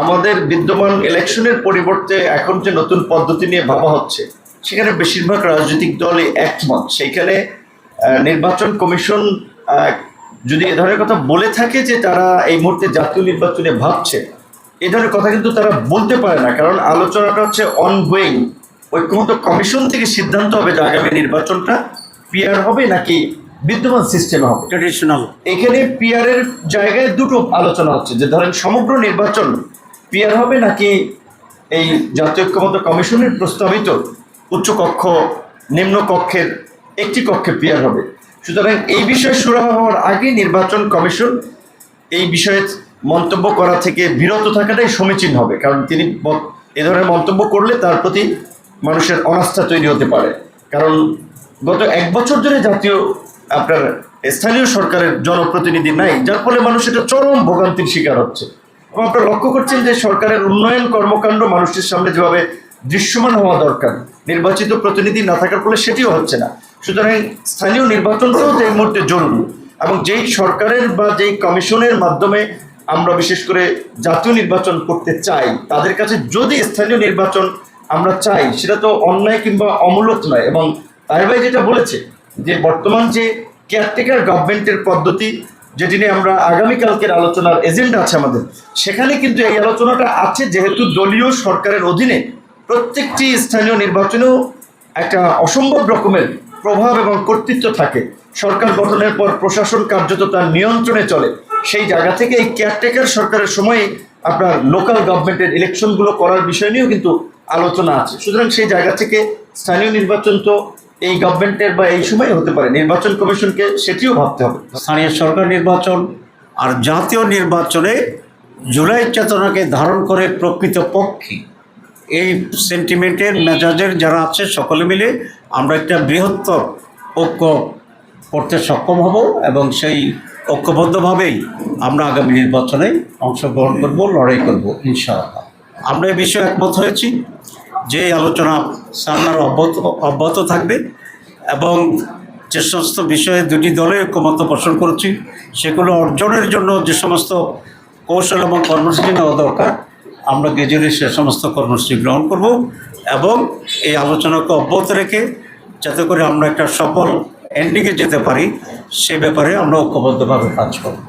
আমাদের বিদ্যমান ইলেকশনের পরিবর্তে এখন যে নতুন পদ্ধতি নিয়ে ভাবা হচ্ছে সেখানে বেশিরভাগ রাজনৈতিক দলই একমত। সেইখানে নির্বাচন কমিশন যদি এ ধরনের কথা বলে থাকে যে তারা এই মুহূর্তে জাতীয় নির্বাচনে ভাবছে এ ধরনের কথা কিন্তু তারা বলতে পারে না। কারণ আলোচনাটা হচ্ছে অনগোয়িং ঐক্যমত কমিশন থেকে সিদ্ধান্ত হবে যে আগামী নির্বাচনটা পিয়ার হবে নাকি বিদ্যমান সিস্টেম হবে। ট্রেডিশনাল এখানে পিয়ারের জায়গায় দুটো আলোচনা হচ্ছে। যে ধরেন সমগ্র নির্বাচন পিয়ার হবে নাকি এই জাতীয় ঐক্যমত কমিশনের প্রস্তাবিত উচ্চ কক্ষ নিম্ন কক্ষের একটি কক্ষে পিয়ার হবে? সুতরাং এই বিষয়ে সুরাহা হওয়ার আগে নির্বাচন কমিশন এই বিষয়ে মন্তব্য করা থেকে বিরত থাকাটাই সমীচীন হবে। কারণ তিনি এ ধরনের মন্তব্য করলে তার প্রতি মানুষের অনাস্থা তৈরি হতে পারে। কারণ গত এক বছর ধরে জাতীয়, আপনার স্থানীয় সরকারের জনপ্রতিনিধি নাই, যার ফলে মানুষ এটা চরম ভোগান্তির শিকার হচ্ছে। এবং আপনারা লক্ষ্য করছেন যে সরকারের উন্নয়ন কর্মকাণ্ড মানুষের সামনে যেভাবে দৃশ্যমান হওয়া দরকার, নির্বাচিত প্রতিনিধি না থাকার ফলে সেটিও হচ্ছে না। সুতরাং স্থানীয় নির্বাচনটাও যে এই মুহূর্তে জরুরি এবং যেই সরকারের বা যেই কমিশনের মাধ্যমে আমরা বিশেষ করে জাতীয় নির্বাচন করতে চাই, তাদের কাছে যদি স্থানীয় নির্বাচন আমরা চাই, সেটা তো অন্যায় কিংবা অমূলক নয় এবং তাই ভাই যেটা বলেছে যে বর্তমান যে কেয়ারটেকার গভর্নমেন্টের পদ্ধতি যেটি নিয়ে আমরা আগামীকালকের আলোচনার এজেন্ডা আছে আমাদের, সেখানে কিন্তু এই আলোচনাটা আছে যেহেতু দলীয় সরকারের অধীনে প্রত্যেকটি স্থানীয় নির্বাচনেও একটা অসম্ভব রকমের প্রভাব এবং কর্তৃত্ব থাকে। সরকার গঠনের পর প্রশাসন কার্যত তার নিয়ন্ত্রণে চলে। সেই জায়গা থেকে এই কেয়ারটেকার সরকারের সময় আপনার লোকাল গভর্নমেন্টের ইলেকশনগুলো করার বিষয় নিয়েও কিন্তু আলোচনা আছে। সুতরাং সেই জায়গা থেকে স্থানীয় নির্বাচন তো এই গভর্নমেন্টের বা এই সময় হতে পারে। নির্বাচন কমিশনকে সেটিও ভাবতে হবে। স্থানীয় সরকার নির্বাচন আর জাতীয় নির্বাচনে জুলাই চেতনাকে ধারণ করে প্রকৃত পক্ষে। এই সেন্টিমেন্টের মেজাজের যারা আছে, সকলে মিলে আমরা একটা বৃহত্তর ঐক্য করতে সক্ষম হব এবং সেই ঐক্যবদ্ধভাবেই আমরা আগামী নির্বাচনে অংশগ্রহণ করব, লড়াই করব, ইনশাআল্লাহ। আমরা এ বিষয়ে একমত হয়েছি। যে আলোচনা সামনের অব্যাহত অব্যাহত থাকবে এবং যে সমস্ত বিষয়ে দুটি দলে ঐক্যমত পোষণ করছি, সেগুলো অর্জনের জন্য যে সমস্ত কৌশল এবং কর্মসূচি নেওয়া দরকার, আমরা গেজুরি সে সমস্ত কর্মসূচি গ্রহণ করব এবং এই আলোচনাকে অব্যাহত রেখে যাতে করে আমরা একটা সফল এন্ডিংয়ে যেতে পারি, সে ব্যাপারে আমরা ঐক্যবদ্ধভাবে কাজ করব।